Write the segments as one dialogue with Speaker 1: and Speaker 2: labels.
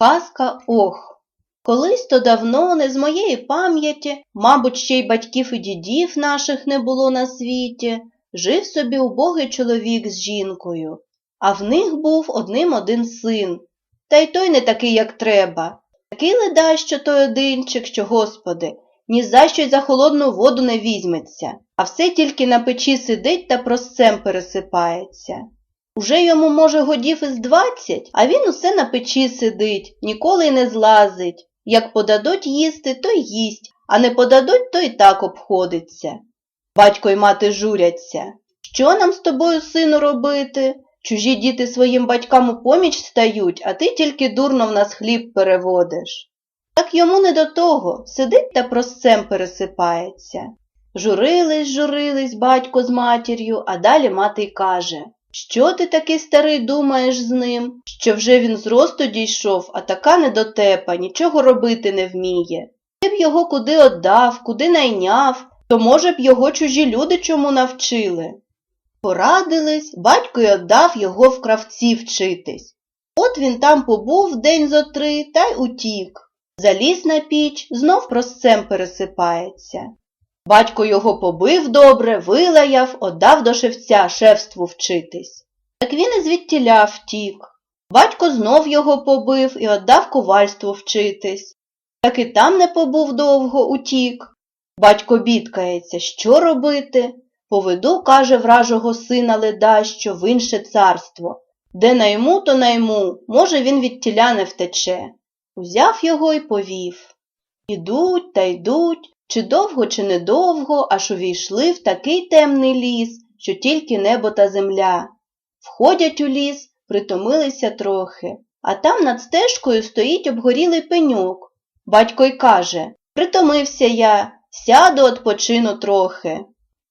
Speaker 1: Казка ох. Колись то давно, не з моєї пам'яті, мабуть, ще й батьків і дідів наших не було на світі, жив собі убогий чоловік з жінкою, а в них був одним один син. Та й той не такий, як треба. Такий ледащо той одинчик, що, господи, ні за що й за холодну воду не візьметься, а все тільки на печі сидить та просцем пересипається. Уже йому, може, годів із двадцять, а він усе на печі сидить, ніколи й не злазить. Як подадуть їсти, то й їсть, а не подадуть, то й так обходиться. Батько й мати журяться. Що нам з тобою, сину, робити? Чужі діти своїм батькам у поміч стають, а ти тільки дурно в нас хліб переводиш. Так йому не до того, сидить та просцем пересипається. Журились, журились батько з матір'ю, а далі мати й каже Що ти такий старий думаєш з ним, що вже він з росту дійшов, а така недотепа, нічого робити не вміє. Ти б його куди отдав, куди найняв, то, може б, його чужі люди чому навчили. Порадились, батько й отдав його в кравці вчитись. От він там побув день зо три та й утік. Заліз на піч, знов просцем пересипається. Батько його побив добре, вилаяв, отдав до шевця шефству вчитись. Так він і звідтіля втік. Батько знов його побив і отдав ковальству вчитись. Так і там не побув довго, утік. Батько бідкається, що робити? Поведу, каже, вражого сина ледащо в інше царство. Де найму, то найму, може, він від тіля не втече. Узяв його й повів. Ідуть та йдуть, чи довго, чи недовго, аж увійшли в такий темний ліс, що тільки небо та земля. Входять у ліс, притомилися трохи, а там над стежкою стоїть обгорілий пеньок. Батько й каже Притомився я, сяду odpoчину трохи.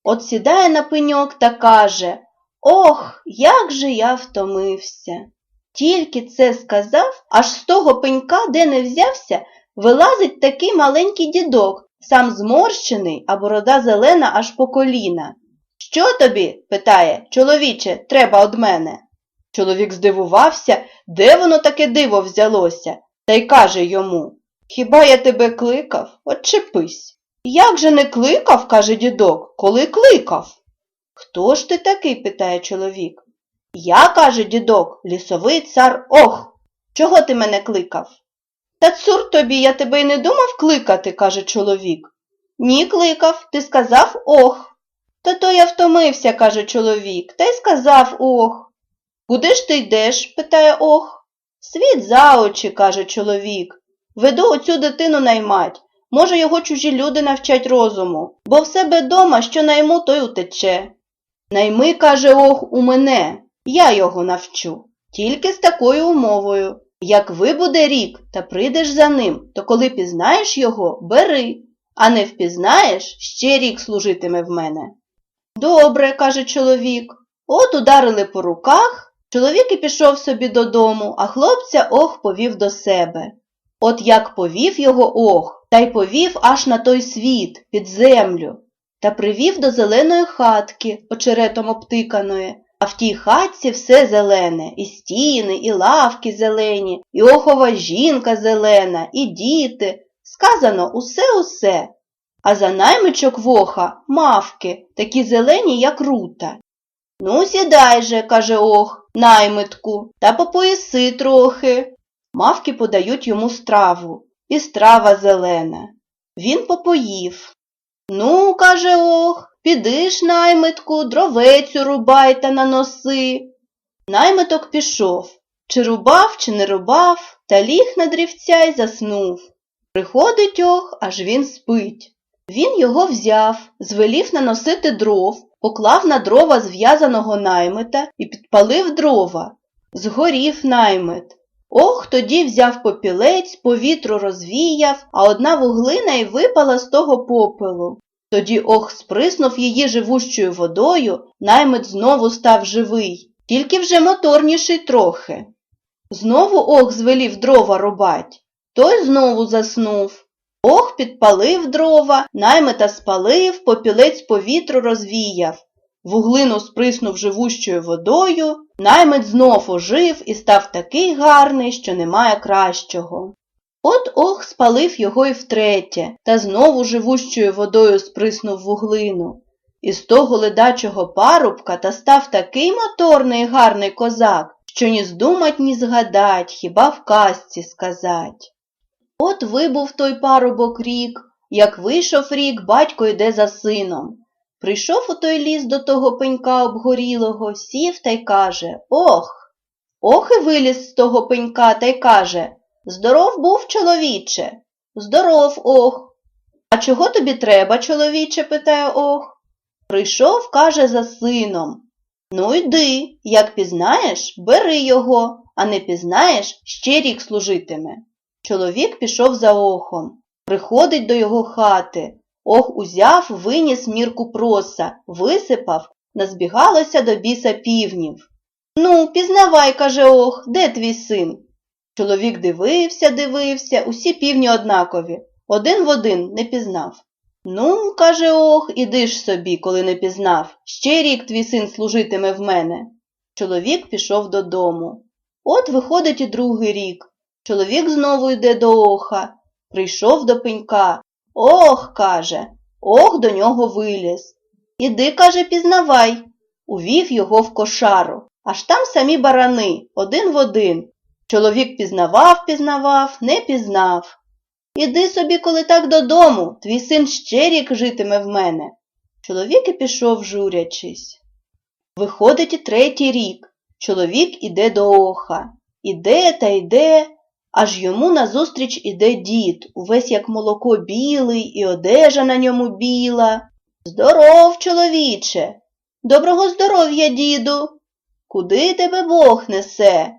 Speaker 1: От сідає на пеньок та каже Ох, як же я втомився. Тільки це сказав, аж з того пенька, де не взявся, вилазить такий маленький дідок, сам зморщений, а борода зелена аж по коліна. Що тобі? питає, чоловіче, треба од мене. Чоловік здивувався, де воно таке диво взялося, та й каже йому Хіба я тебе кликав? Отчепись. Як же не кликав, каже дідок, коли кликав? Хто ж ти такий? питає чоловік. Я, каже дідок, лісовий цар ох. Чого ти мене кликав? Та цур тобі, я тебе й не думав кликати, каже чоловік. Ні, кликав, ти сказав ох. Та то я втомився, каже чоловік, та й сказав ох. Куди ж ти йдеш? питає ох. Світ за очі, каже чоловік. Веду оцю дитину наймать. Може, його чужі люди навчать розуму, бо в себе дома, що найму, той утече. Найми, каже ох, у мене, я його навчу, тільки з такою умовою. Як вибуде рік та прийдеш за ним, то коли пізнаєш його, бери, а не впізнаєш, ще рік служитиме в мене. Добре, каже чоловік. От ударили по руках, чоловік і пішов собі додому, а хлопця ох повів до себе. От як повів його ох, та й повів аж на той світ, під землю, та привів до зеленої хатки, очеретом обтиканої, а в тій хатці все зелене, і стіни, і лавки зелені, і охова жінка зелена, і діти. Сказано усе-усе. А за наймичок воха мавки, такі зелені, як рута. Ну, сідай же, каже ох, наймитку, та попоїси трохи. Мавки подають йому страву, і страва зелена. Він попоїв. Ну, каже ох, піди ж, наймитку, дровецю рубай та наноси. Наймиток пішов. Чи рубав, чи не рубав, та ліг на дрівця й заснув. Приходить ох, аж він спить. Він його взяв, звелів наносити дров, поклав на дрова зв'язаного наймита і підпалив дрова. Згорів наймит. Ох, тоді взяв попілець, повітру розвіяв, а одна вуглина й випала з того попелу. Тоді ох сприснув її живущою водою, наймит знову став живий, тільки вже моторніший трохи. Знову ох звелів дрова рубать. Той знову заснув. Ох підпалив дрова, наймита спалив, попілець повітру розвіяв, вуглину сприснув живущою водою, Наймит знов ожив і став такий гарний, що немає кращого. От ох спалив його й втретє, та знову живущою водою сприснув вуглину. І з того ледачого парубка та став такий моторний і гарний козак, що ні здумать, ні згадать, хіба в казці сказать. От вибув той парубок рік, як вийшов рік, батько йде за сином. Прийшов у той ліс до того пенька обгорілого, сів та й каже Ох. Ох і виліз з того пенька та й каже Здоров був, чоловіче. Здоров, ох. А чого тобі треба, чоловіче? питає ох. Прийшов, каже, за сином. Ну йди, як пізнаєш, бери його, а не пізнаєш, ще рік служитиме. Чоловік пішов за охом, приходить до його хати. Ох узяв, виніс мірку проса, висипав, назбігалося до біса півнів. Ну, пізнавай, каже ох, де твій син? Чоловік дивився, дивився, усі півні однакові, один в один не пізнав. Ну, каже ох, іди ж собі, коли не пізнав. Ще рік твій син служитиме в мене. Чоловік пішов додому. От виходить і другий рік. Чоловік знову йде до оха. Прийшов до пенька. Ох, каже, ох до нього виліз. Іди, каже, пізнавай. Увів його в кошару. Аж там самі барани, один в один. Чоловік пізнавав, пізнавав, не пізнав. Іди собі, коли так додому, твій син ще рік житиме в мене. Чоловік і пішов, журячись. Виходить і третій рік. Чоловік іде до оха. Іде та йде, аж йому назустріч іде дід, увесь як молоко білий, і одежа на ньому біла. Здоров, чоловіче. Доброго здоров'я, діду. Куди тебе Бог несе?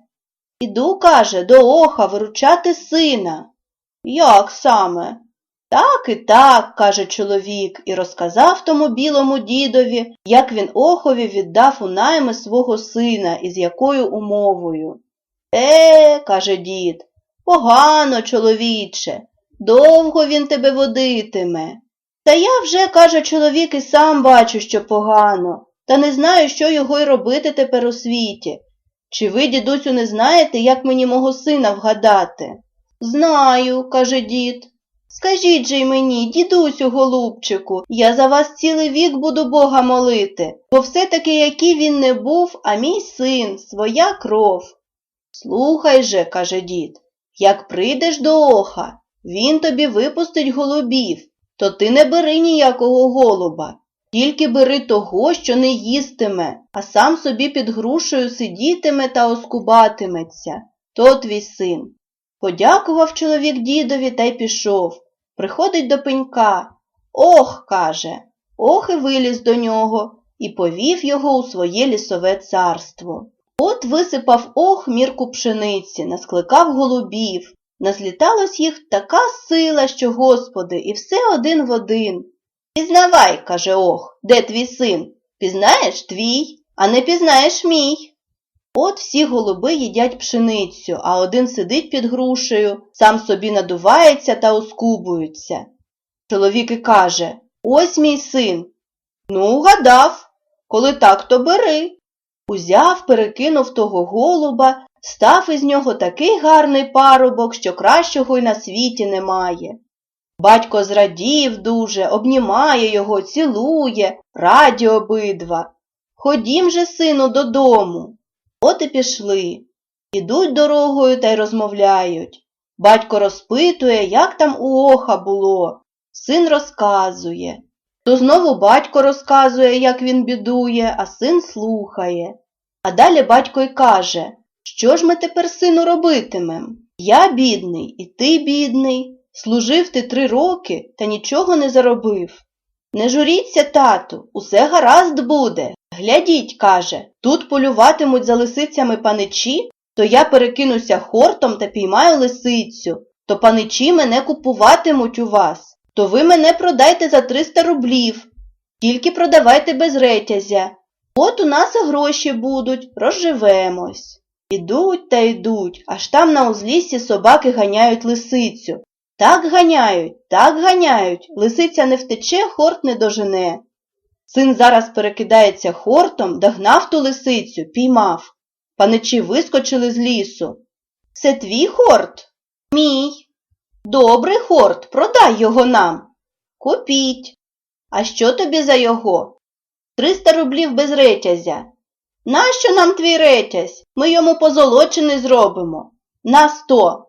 Speaker 1: Іду, каже, до оха виручати сина. Як саме? Так і так, каже чоловік, і розказав тому білому дідові, як він охові віддав у найми свого сина і з якою умовою. Е, каже дід, погано, чоловіче, довго він тебе водитиме. Та я вже, каже чоловік, і сам бачу, що погано, та не знаю, що його й робити тепер у світі. Чи ви, дідусю, не знаєте, як мені мого сина вгадати? Знаю, каже дід. Скажіть же й мені, дідусю, голубчику, я за вас цілий вік буду Бога молити, бо все-таки який він не був, а мій син, своя кров. Слухай же, каже дід, як прийдеш до оха, він тобі випустить голубів, то ти не бери ніякого голуба, тільки бери того, що не їстиме, а сам собі під грушею сидітиме та оскубатиметься. То твій син. Подякував чоловік дідові та й пішов. Приходить до пенька. Ох, каже, ох і виліз до нього і повів його у своє лісове царство. От висипав ох мірку пшениці, наскликав голубів. Назліталось їх така сила, що, господи, і все один в один. Пізнавай, каже ох, де твій син? Пізнаєш твій, а не пізнаєш мій. От всі голуби їдять пшеницю, а один сидить під грушею, сам собі надувається та оскубується. Чоловік і каже Ось мій син. Ну, гадав, коли так, то бери. Узяв, перекинув того голуба, став із нього такий гарний парубок, що кращого й на світі немає. Батько зрадів дуже, обнімає його, цілує, раді обидва. Ходім же, сину, додому. От і пішли. Ідуть дорогою та й розмовляють. Батько розпитує, як там у оха було. Син розказує. То знову батько розказує, як він бідує, а син слухає. А далі батько й каже, що ж ми тепер, сину, робитимем? Я бідний, і ти бідний. Служив ти три роки та нічого не заробив. Не журіться, тату, усе гаразд буде. Глядіть, каже, тут полюватимуть за лисицями паничі, то я перекинуся хортом та піймаю лисицю, то паничі мене купуватимуть у вас, то ви мене продайте за 300 рублів. Тільки продавайте без ретязя. От у нас і гроші будуть, розживемось. Ідуть та йдуть, аж там на узліссі собаки ганяють лисицю. Так ганяють, так ганяють, лисиця не втече, хорт не дожене. Син зараз перекидається хортом, догнав ту лисицю, піймав. Паничі вискочили з лісу. Це твій хорт? Мій. Добрий хорт, продай його нам. Купіть. А що тобі за його? Триста рублів без ретязя. Нащо нам твій ретязь? Ми йому позолочений зробимо. На сто.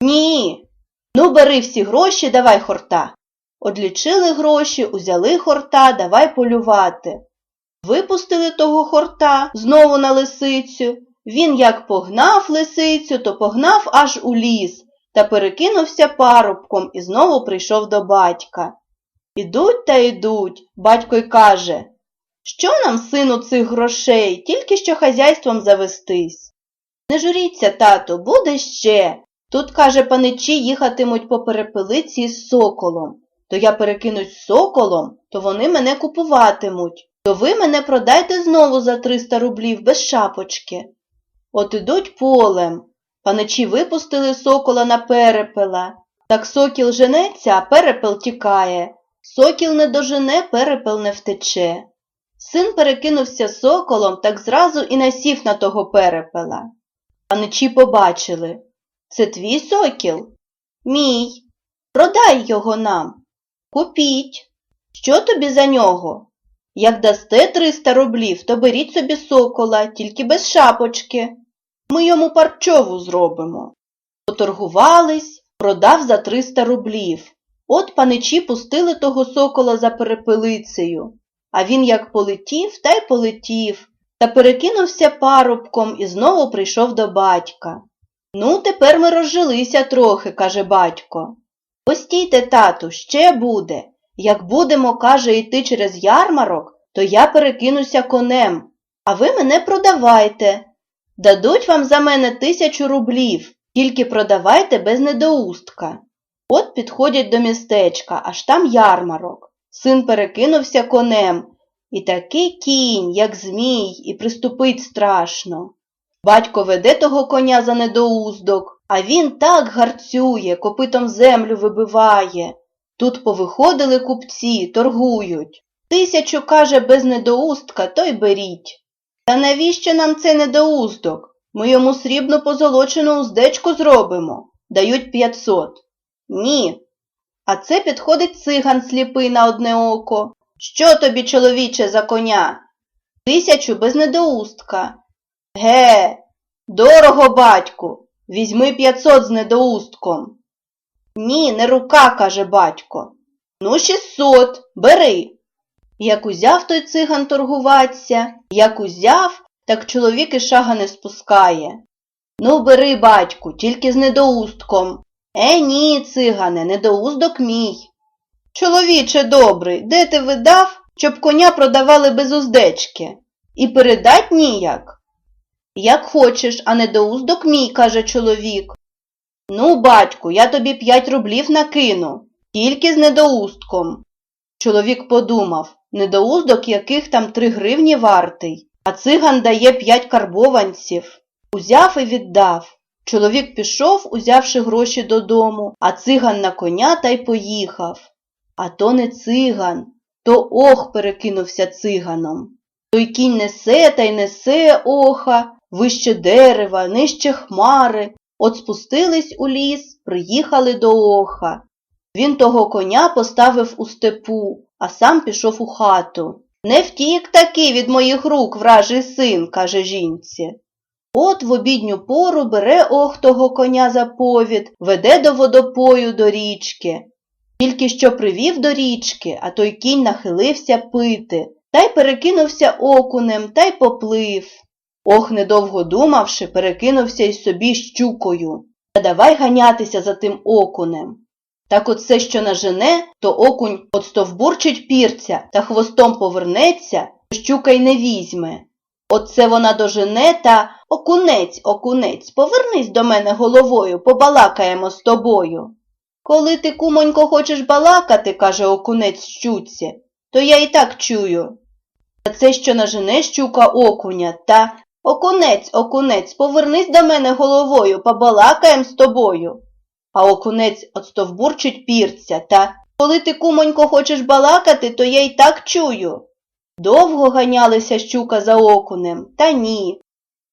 Speaker 1: Ні. Ну, бери всі гроші, давай хорта. Одлічили гроші, узяли хорта, давай полювати. Випустили того хорта знову на лисицю. Він як погнав лисицю, то погнав аж у ліс та перекинувся парубком і знову прийшов до батька. Ідуть та йдуть, батько й каже, що нам, сину, цих грошей, тільки що хазяйством завестись. Не журіться, тату, буде ще. Тут, каже, паничі їхатимуть по перепелиці з соколом. То я перекинусь з соколом, то вони мене купуватимуть. То ви мене продайте знову за 300 рублів без шапочки. От ідуть полем. Паничі випустили сокола на перепела. Так сокіл женеться, а перепел тікає. Сокіл не дожене, перепел не втече. Син перекинувся соколом, так зразу і насів на того перепела. Паничі побачили. Це твій сокіл? Мій. Продай його нам. Купіть. Що тобі за нього? Як дасте 300 рублів, то беріть собі сокола, тільки без шапочки. Ми йому парчову зробимо. Поторгувались, продав за 300 рублів. От паничі пустили того сокола за перепелицею. А він як полетів, та й полетів, та перекинувся парубком і знову прийшов до батька. Ну, тепер ми розжилися трохи, каже батько. Постійте, тату, ще буде. Як будемо, каже, йти через ярмарок, то я перекинуся конем, а ви мене продавайте. Дадуть вам за мене тисячу рублів, тільки продавайте без недоустка. От підходять до містечка, аж там ярмарок. Син перекинувся конем, і такий кінь, як змій, і приступить страшно. Батько веде того коня за недоуздок, а він так гарцює, копитом землю вибиває. Тут повиходили купці, торгують. Тисячу, каже, без недоустка, то й беріть. Та навіщо нам цей недоуздок? Ми йому срібну позолочену уздечку зробимо. Дають п'ятсот. Ні. А це підходить циган сліпий на одне око. Що тобі, чоловіче, за коня? Тисячу без недоустка. Ге, дорого, батьку, візьми п'ятсот з недоустком. Ні, не рука, каже батько. Ну, шістсот, бери. Як узяв той циган торгуватися, як узяв, так чоловік і шага не спускає. Ну, бери, батьку, тільки з недоустком. Е, ні, цигане, недоуздок мій. Чоловіче добрий, де ти видав, щоб коня продавали без уздечки? І передать ніяк? Як хочеш, а недоуздок мій, каже чоловік. Ну, батьку, я тобі п'ять рублів накину, тільки з недоустком. Чоловік подумав, недоуздок яких там три гривні вартий, а циган дає п'ять карбованців. Узяв і віддав. Чоловік пішов, узявши гроші додому, а циган на коня та й поїхав. А то не циган, то ох перекинувся циганом. Той кінь несе та й несе оха, вище дерева, нижче хмари. От спустились у ліс, приїхали до оха. Він того коня поставив у степу, а сам пішов у хату. Не втік таки від моїх рук вражий син, каже жінці. От в обідню пору бере ох того коня за повід, веде до водопою до річки. Тільки що привів до річки, а той кінь нахилився пити, та й перекинувся окунем, та й поплив. Ох, недовго думавши, перекинувся й собі щукою. Та давай ганятися за тим окунем. Так от все, що нажене, то окунь отстовбурчить пірця та хвостом повернеться, то щука й не візьме. Оце вона дожене та окунець, окунець, повернись до мене головою, побалакаємо з тобою. Коли ти, кумонько, хочеш балакати, каже окунець щуці, то я і так чую. Та це, що нажене щука окуня, та окунець, окунець, повернись до мене головою, побалакаєм з тобою. А окунець отстовбурчить пірця, та коли ти, кумонько, хочеш балакати, то я й так чую. Довго ганялися щука за окунем, та ні.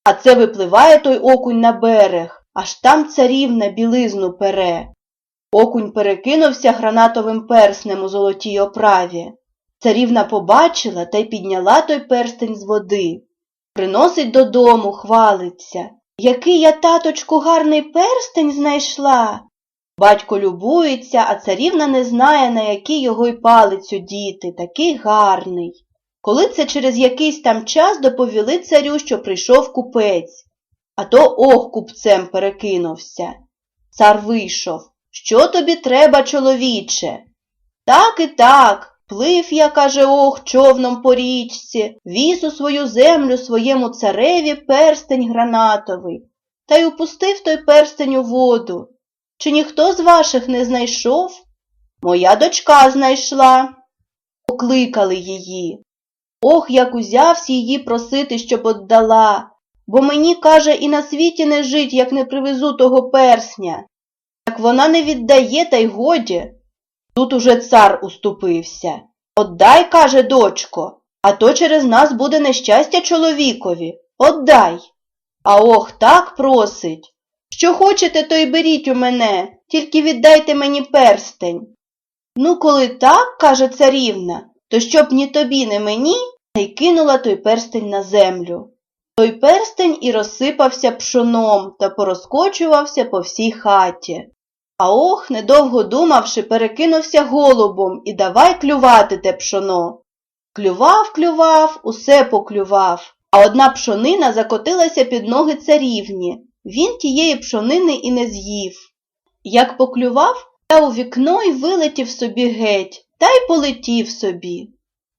Speaker 1: А це випливає той окунь на берег, аж там царівна білизну пере. Окунь перекинувся гранатовим перснем у золотій оправі. Царівна побачила та й підняла той перстень з води. Приносить додому, хвалиться. Який я, таточку, гарний перстень знайшла. Батько любується, а царівна не знає, на який його й палець діти, такий гарний. Коли це через якийсь там час доповіли царю, що прийшов купець, а то ох купцем перекинувся. Цар вийшов. Що тобі треба, чоловіче? Так і так. Плив я, каже, ох, човном по річці, віз у свою землю своєму цареві перстень гранатовий, та й упустив той перстень у воду. Чи ніхто з ваших не знайшов? Моя дочка знайшла. Покликали її. Ох, як узявсь її просити, щоб отдала, бо мені, каже, і на світі не жить, як не привезу того персня. Так вона не віддає, та й годі. Тут уже цар уступився. Отдай, каже, дочко, а то через нас буде нещастя чоловікові. Отдай. А ох, так просить. Що хочете, то й беріть у мене, тільки віддайте мені перстень. Ну, коли так, каже царівна, то щоб ні тобі, ні мені, й кинула той перстень на землю. Той перстень і розсипався пшоном та порозкочувався по всій хаті. А ох, недовго думавши, перекинувся голубом і давай клювати те пшоно. Клював, клював, усе поклював, а одна пшонина закотилася під ноги царівні. Він тієї пшонини і не з'їв. Як поклював, та у вікно й вилетів собі геть, та й полетів собі.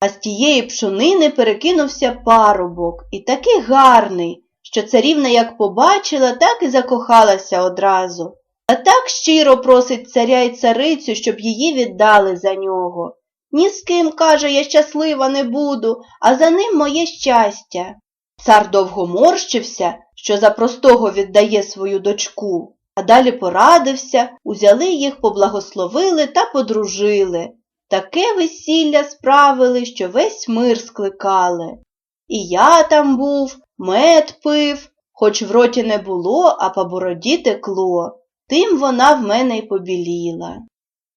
Speaker 1: А з тієї пшонини перекинувся парубок, і такий гарний, що царівна як побачила, так і закохалася одразу. А так щиро просить царя й царицю, щоб її віддали за нього. Ні з ким, каже, я щаслива не буду, а за ним моє щастя. Цар довго морщився, що за простого віддає свою дочку, а далі порадився, узяли їх, поблагословили та подружили. Таке весілля справили, що весь мир скликали. І я там був, мед пив, хоч в роті не було, а по бороді текло. Тим вона в мене й побіліла.